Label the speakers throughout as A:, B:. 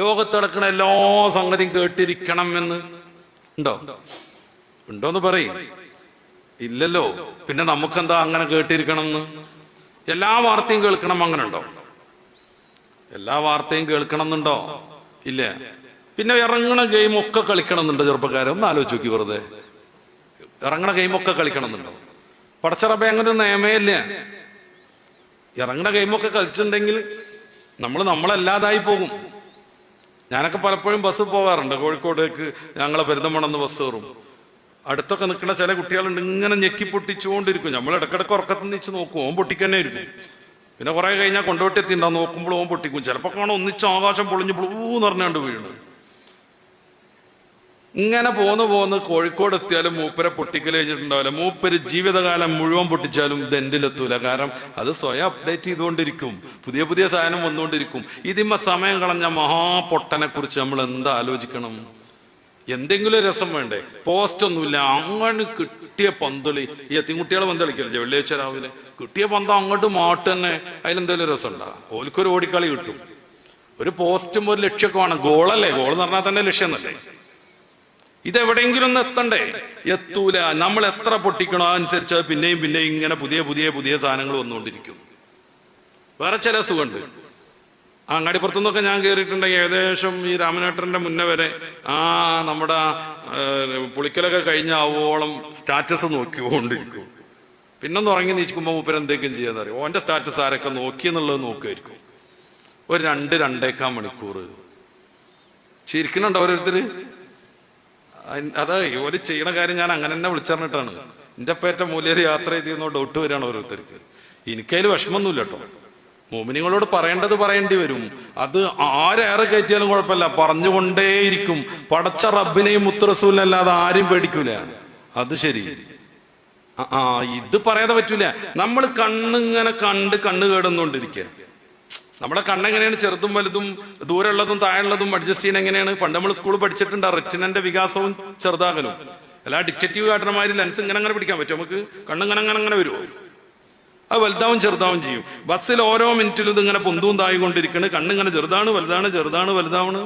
A: ലോകത്ത് നടക്കുന്ന എല്ലാ സംഗതിയും കേട്ടിരിക്കണം എന്ന് ഉണ്ടോ? ഉണ്ടോന്ന് പറയും. ഇല്ലല്ലോ. പിന്നെ നമുക്കെന്താ അങ്ങനെ കേട്ടിരിക്കണം എന്ന് എല്ലാ വാർത്തയും കേൾക്കണം അങ്ങനെ ഉണ്ടോ എല്ലാ വാർത്തയും കേൾക്കണം എന്നുണ്ടോ ഇല്ല. പിന്നെ ഇറങ്ങണ ഗെയിം ഒക്കെ കളിക്കണം എന്നുണ്ടോ ചെറുപ്പക്കാരെ? ഒന്ന് ആലോചിച്ച് നോക്കി വെറുതെ. ഇറങ്ങണ ഗെയിം ഒക്കെ കളിക്കണം എന്നുണ്ടോ പടച്ചറബ അങ്ങനെ നിയമേ ഇല്ല. ഇറങ്ങണ ഗെയിമൊക്കെ കളിച്ചിട്ടുണ്ടെങ്കിൽ നമ്മൾ നമ്മളല്ലാതായി പോകും. ഞാനൊക്കെ പലപ്പോഴും ബസ് പോകാറുണ്ട്. കോഴിക്കോടേക്ക് ഞങ്ങളെ പെരുന്തമണെന്ന് ബസ് കയറും. അടുത്തൊക്കെ നിൽക്കുന്ന ചില കുട്ടികളുണ്ട് ഇങ്ങനെ ഞെക്കി പൊട്ടിച്ചുകൊണ്ടിരിക്കും നമ്മൾ ഇടക്കിടക്ക് ഉറക്കത്തിൽ നിന്ന് നോക്കും. ഓൻ പൊട്ടിക്കന്നെ ഇരിക്കും പിന്നെ കുറെ കഴിഞ്ഞാൽ കൊണ്ടുപോയിട്ട് എത്തിണ്ടാവും നോക്കുമ്പോൾ ഓൻ പൊട്ടിക്കും. ചിലപ്പോൾ കാണാൻ ഒന്നിച്ച് ആകാശം പൊളിഞ്ഞ് ബ്ലൂന്ന് പറഞ്ഞാണ്ട് വീണ്. ഇങ്ങനെ പോന്ന് പോന്ന് കോഴിക്കോട് എത്തിയാലും മൂപ്പരെ പൊട്ടിക്കൽ കഴിഞ്ഞിട്ടുണ്ടാവില്ല. മൂപ്പര് ജീവിതകാലം മുഴുവൻ പൊട്ടിച്ചാലും ഇത് എന്തിലെത്തൂല. കാരണം അത് സ്വയം അപ്ഡേറ്റ് ചെയ്തുകൊണ്ടിരിക്കും. പുതിയ പുതിയ സാധനം വന്നുകൊണ്ടിരിക്കും. ഇതിമ്മ സമയം കളഞ്ഞ മഹാപൊട്ടനെ കുറിച്ച് നമ്മൾ എന്താ ആലോചിക്കണം? എന്തെങ്കിലും രസം വേണ്ടേ? പോസ്റ്റ് ഒന്നുമില്ല. അങ്ങനെ കിട്ടിയ പന്തളി. ഈ എത്തിൻകുട്ടികളെ പന്ത് കളിക്കല്ലേ വെള്ളിയാഴ്ച രാവിലെ. കിട്ടിയ പന്തം അങ്ങോട്ട് മാട്ട് തന്നെ അതിലെന്തെങ്കിലും രസം ഉണ്ടാ ഓൽക്കൊരു ഓടിക്കളി കിട്ടും. ഒരു പോസ്റ്റും ഒരു ലക്ഷ്യമൊക്കെ വേണം. ഗോളല്ലേ ഗോൾ എന്ന് പറഞ്ഞാൽ തന്നെ ലക്ഷ്യം എന്നല്ലേ? ഇതെവിടെയെങ്കിലും ഒന്ന് എത്തണ്ടേ എത്തൂല. നമ്മൾ എത്ര പൊട്ടിക്കണോ അനുസരിച്ച് പിന്നെയും പിന്നെയും ഇങ്ങനെ പുതിയ പുതിയ പുതിയ സാധനങ്ങൾ വന്നുകൊണ്ടിരിക്കും വേറെ ചില സുഖമുണ്ട് അങ്ങാടിപ്പുറത്തു നിന്നൊക്കെ ഞാൻ കയറിയിട്ടുണ്ടെങ്കിൽ ഏകദേശം ഈ രാമനേട്ടന്റെ മുന്നേ വരെ. ആ നമ്മുടെ പുളിക്കലൊക്കെ കഴിഞ്ഞ ആവോളം സ്റ്റാറ്റസ് നോക്കിക്കൊണ്ടിരിക്കും പിന്നെ ഉറങ്ങി നീച്ചുമ്പോൾ മൂപ്പര് എന്തേക്കും ചെയ്യാന്ന് അറിയും? ഓന്റെ സ്റ്റാറ്റസ് ആരൊക്കെ നോക്കി എന്നുള്ളത് നോക്കുമായിരിക്കും ഒരു രണ്ട് രണ്ടേക്കാൽ മണിക്കൂർ ശരിക്കുന്നുണ്ടോ ഓരോരുത്തര്? അയ്- അതാ ജോലി ചെയ്യണ കാര്യം ഞാൻ അങ്ങനെ തന്നെ വിളിച്ചറിഞ്ഞിട്ടാണ്. എന്റെ പേറ്റ മൂല്യർ യാത്ര ചെയ്തിരുന്നോ ഡൗട്ട് വരികയാണ് ഓരോരുത്തർക്ക്. എനിക്കതിൽ വിഷമമൊന്നുമില്ല കേട്ടോ. മോമിനിങ്ങളോട് പറയേണ്ടത് പറയേണ്ടി വരും. അത് ആരേറെ കയറ്റിയാലും കുഴപ്പമില്ല. പറഞ്ഞുകൊണ്ടേയിരിക്കും. പടച്ച റബ്ബിനെയും മുത്തറസൂലല്ലാതെ ആരും പേടിക്കൂല. അത് ശരി. ആ ഇത് പറയാതെ പറ്റൂല. നമ്മൾ കണ്ണിങ്ങനെ കണ്ട് കണ്ണ് കേടുന്നോണ്ടിരിക്കുക നമ്മുടെ കണ്ണെങ്ങനെയാണ് ചെറുതും വലുതും ദൂരമുള്ളതും താഴെയുള്ളതും അഡ്ജസ്റ്റ് ചെയ്യുന്ന എങ്ങനെയാണ്? പണ്ട് നമ്മൾ സ്കൂളിൽ പഠിച്ചിട്ടുണ്ട്. റെറ്റിനന്റെ വികാസവും ചെറുതാകലും. എല്ലാ ഡിറ്റക്റ്റീവ് കാട്ടണമാതിരി ലെൻസ് ഇങ്ങനെ അങ്ങനെ പിടിക്കാൻ പറ്റും നമുക്ക് കണ്ണിങ്ങനെ അങ്ങനെ അങ്ങനെ വരുമോ? അത് വലുതാവും ചെറുതാവും ചെയ്യും. ബസ്സിൽ ഓരോ മിനിറ്റിലും ഇതിങ്ങനെ പൊന്തും തായി കൊണ്ടിരിക്കണ് കണ്ണിങ്ങനെ ചെറുതാണ് വലുതാണ് ചെറുതാണ് വലുതാവണ്.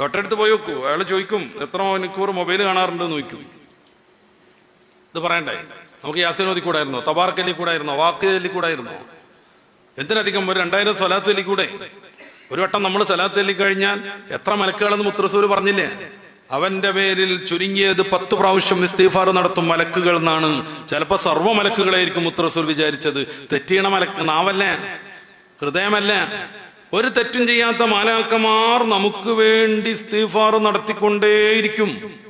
A: ഡോക്ടറെ അടുത്ത് പോയി നോക്കൂ. അയാൾ ചോദിക്കും എത്ര മണിക്കൂർ മൊബൈൽ കാണാറുണ്ട് നോക്കും ഇത് പറയണ്ടേ? നമുക്ക് യാസിനോദി കൂടായിരുന്നോ തബാർക്കലി കൂടായിരുന്നോ വാക്കലി കൂടായിരുന്നോ എന്തിനധികം ഒരു രണ്ടായിരം സ്വലാത്ത് കൂടെ ഒരു വട്ടം നമ്മൾ സ്വലാത്ത് കഴിഞ്ഞാൽ എത്ര മലക്കുകളെന്ന് മുത്രസൂര് പറഞ്ഞില്ലേ? അവന്റെ പേരിൽ ചുരുങ്ങിയത് പത്ത് പ്രാവശ്യം ഇസ്തീഫാർ നടത്തും മലക്കുകൾ എന്നാണ്. ചിലപ്പോ സർവ മലക്കുകളായിരിക്കും മുത്രസൂർ വിചാരിച്ചത്. തെറ്റിയണ മലക്ക് നാവല്ലേ? ഹൃദയമല്ലേ? ഒരു തെറ്റും ചെയ്യാത്ത മാലാക്കമാർ നമുക്ക് വേണ്ടി ഇസ്തീഫാർ നടത്തിക്കൊണ്ടേയിരിക്കും.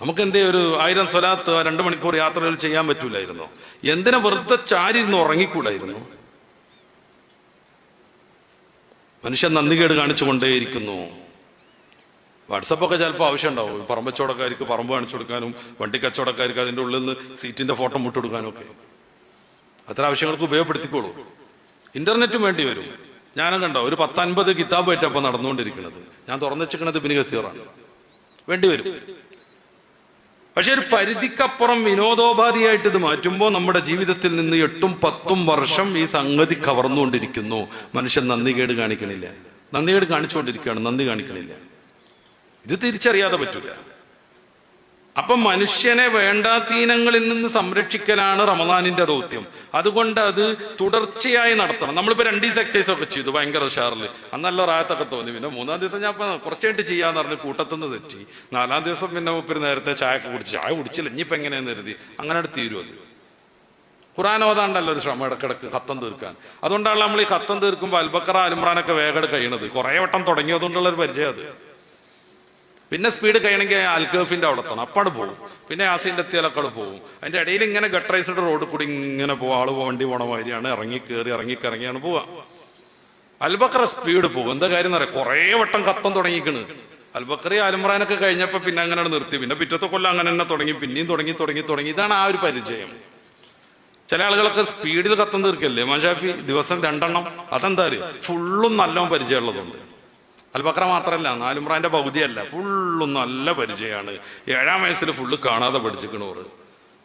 A: നമുക്ക് എന്തേ ഒരു ആയിരം സ്വലാത്ത് രണ്ടു മണിക്കൂർ യാത്രകൾ ചെയ്യാൻ പറ്റൂലായിരുന്നോ. എന്തിനാ വെറുതെ ചാരിരുന്ന് ഉറങ്ങിക്കൂടായിരുന്നു? മനുഷ്യൻ നന്ദികേട് കാണിച്ചുകൊണ്ടേയിരിക്കുന്നു. വാട്സപ്പൊക്കെ ചിലപ്പോൾ ആവശ്യം ഉണ്ടാവും പറമ്പച്ചോടക്കാർക്ക് പറമ്പ് കാണിച്ചു കൊടുക്കാനും വണ്ടി കച്ചവടക്കാർക്ക് അതിന്റെ ഉള്ളിൽ നിന്ന് സീറ്റിന്റെ ഫോട്ടോ മുട്ട് കൊടുക്കാനും ഒക്കെ. അത്ര ആവശ്യങ്ങൾക്ക് ഉപയോഗപ്പെടുത്തിക്കോളൂ. ഇന്റർനെറ്റും വേണ്ടി വരും. ഞാനും കണ്ടോ ഒരു പത്തൻപത് കിതാബ് അപ്പൊ നടന്നുകൊണ്ടിരിക്കുന്നത്. ഞാൻ തുറന്നു വെച്ചിരിക്കുന്നത് ബിനി ഗസീറാണ് വേണ്ടി വരും. പക്ഷെ ഒരു പരിധിക്കപ്പുറം വിനോദോപാധിയായിട്ട് ഇത് മാറ്റുമ്പോൾ നമ്മുടെ ജീവിതത്തിൽ നിന്ന് എട്ടും പത്തും വർഷം ഈ സംഗതി കവർന്നുകൊണ്ടിരിക്കുന്നു. മനുഷ്യൻ നന്ദികേട് കാണിക്കണില്ല. നന്ദികേട് കാണിച്ചുകൊണ്ടിരിക്കുകയാണ്. നന്ദി കാണിക്കണില്ല. ഇത് തിരിച്ചറിയാതെ പറ്റൂല. അപ്പൊ മനുഷ്യനെ വേണ്ടാത്തീനങ്ങളിൽ നിന്ന് സംരക്ഷിക്കലാണ് റമദാനിന്റെ ദൗത്യം. അതുകൊണ്ട് അത് തുടർച്ചയായി നടത്തണം. നമ്മളിപ്പോ രണ്ട് ദിവസം എക്സസൈസ് ഒക്കെ ചെയ്തു ഭയങ്കര ഉഷാറിൽ അന്നല്ല റായത്തൊക്കെ തോന്നി. പിന്നെ മൂന്നാം ദിവസം ഞാൻ കുറച്ചായിട്ട് ചെയ്യാന്ന് പറഞ്ഞു കൂട്ടത്തുനിന്ന് തെറ്റി. നാലാം ദിവസം പിന്നെ ഒപ്പിരി നേരത്തെ ചായ കുടിച്ചു. ചായ കുടിച്ചില്ല ഇനിയിപ്പോ എങ്ങനെയാന്ന് കരുതി. അങ്ങനെ തീരുമല്ലോ ഖുറാൻ ഓതാണ്ടല്ലോ ഒരു ശ്രമം ഇടക്കിടക്ക് ഹത്തം തീർക്കാൻ. അതുകൊണ്ടാണ് നമ്മൾ ഈ ഹത്തം തീർക്കുമ്പോൾ അൽബക്കറ അലുമ്രാനൊക്കെ വേഗം കഴിയണത്. കുറെ വട്ടം തുടങ്ങിയതുകൊണ്ടുള്ള ഒരു പരിചയം അത്. പിന്നെ സ്പീഡ് കഴിയണമെങ്കിൽ അൽഗഫിന്റെ അവിടെ എത്തണം. അപ്പാട് പോകും പിന്നെ ആസിന്റെ എത്തിയാലൊക്കെ പോകും അതിന്റെ ഇടയിൽ ഇങ്ങനെ ഗട്ടറൈസ്ഡ് റോഡ് കൂടി ഇങ്ങനെ പോകും ആൾ വണ്ടി പോണ മാതിരിയാണ്. ഇറങ്ങി കയറി ഇറങ്ങി കറങ്ങിയാണ് പോവാ. അൽബക്കറ സ്പീഡ് പോകും എന്താ കാര്യം എന്നറിയാം കുറേ വട്ടം കത്തം തുടങ്ങിക്കണ്. അൽബക്കറി അലുമ്രാനൊക്കെ കഴിഞ്ഞപ്പോ പിന്നെ അങ്ങനെയാണ് നിർത്തി. പിന്നെ പിറ്റത്തെ കൊല്ലം അങ്ങനെ തന്നെ തുടങ്ങി. പിന്നെയും തുടങ്ങി തുടങ്ങി തുടങ്ങി. ഇതാണ് ആ ഒരു പരിചയം. ചില ആളുകളൊക്കെ സ്പീഡിൽ കത്തം തീർക്കല്ലേ? മഷാഫി ദിവസം രണ്ടെണ്ണം. അതെന്താ ഫുള്ളും നല്ലോണം പരിചയമുള്ളതുണ്ട്. അൽബക്ര മാത്രമല്ല നാലുമ്രാന്റെ പകുതിയല്ല. ഫുള്ളും നല്ല പരിചയമാണ് ഏഴാം വയസ്സിൽ ഫുള്ള് കാണാതെ പഠിച്ചിരിക്കണോറ്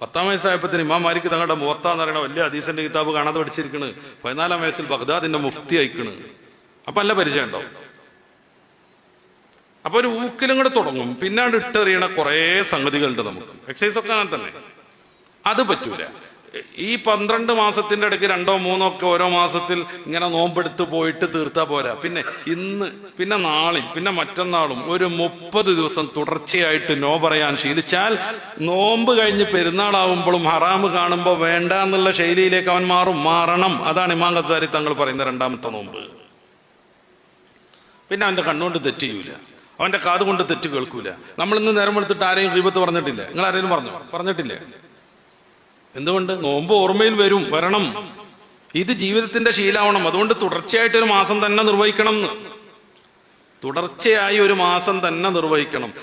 A: പത്താം വയസ്സായപ്പത്തിന് ഇമാമാരിക്ക് തങ്ങളുടെ മുഹത്താന്ന് പറയുന്ന വലിയ ഹദീസിന്റെ കിതാബ് കാണാതെ പഠിച്ചിരിക്കണ്. പതിനാലാം വയസ്സിൽ ബഗ്ദാദിന്റെ മുഫ്തി അയക്കണ് അപ്പൊ നല്ല പരിചയം ഉണ്ടോ അപ്പൊ ഒരു ഊക്കിലും കൂടെ തുടങ്ങും. പിന്നാണ്ട് ഇട്ടെറിയണ കുറേ സംഗതികളുണ്ട് നമുക്ക്. എക്സസൈസ് ഒക്കെ അങ്ങനെ തന്നെ. അത് പറ്റൂല. ഈ പന്ത്രണ്ട് മാസത്തിന്റെ ഇടയ്ക്ക് രണ്ടോ മൂന്നോ ഒക്കെ ഓരോ മാസത്തിൽ ഇങ്ങനെ നോമ്പെടുത്ത് പോയിട്ട് തീർത്താ പോരാ. പിന്നെ ഇന്ന് പിന്നെ നാളെ പിന്നെ മറ്റന്നാളും ഒരു മുപ്പത് ദിവസം തുടർച്ചയായിട്ട് നോ പറയാൻ ശീലിച്ചാൽ നോമ്പ് കഴിഞ്ഞ് പെരുന്നാളാവുമ്പോഴും ഹറാമ് കാണുമ്പോൾ വേണ്ട എന്നുള്ള ശൈലിയിലേക്ക് അവൻ മാറും. മാറണം. അതാണ് ഇമാം ഗസാരി തങ്ങൾ പറയുന്ന രണ്ടാമത്തെ നോമ്പ്. പിന്നെ അവന്റെ കണ്ണുകൊണ്ട് തെറ്റ് ചെയ്യൂല. അവന്റെ കാതുകൊണ്ട് തെറ്റ് കേൾക്കൂല. നമ്മൾ ഇന്ന് നേരം എടുത്തിട്ട് ആരെയും വിപത്ത് പറഞ്ഞിട്ടില്ല? നിങ്ങൾ ആരെങ്കിലും പറഞ്ഞു? പറഞ്ഞിട്ടില്ലേ? എന്തുകൊണ്ട്? നോമ്പ് ഓർമ്മയിൽ വരും വരണം. ഇത് ജീവിതത്തിന്റെ ശീലമാവണം അതുകൊണ്ട് തുടർച്ചയായിട്ട് ഒരു മാസം തന്നെ നിർവഹിക്കണം തുടർച്ചയായി ഒരു മാസം തന്നെ നിർവഹിക്കണം.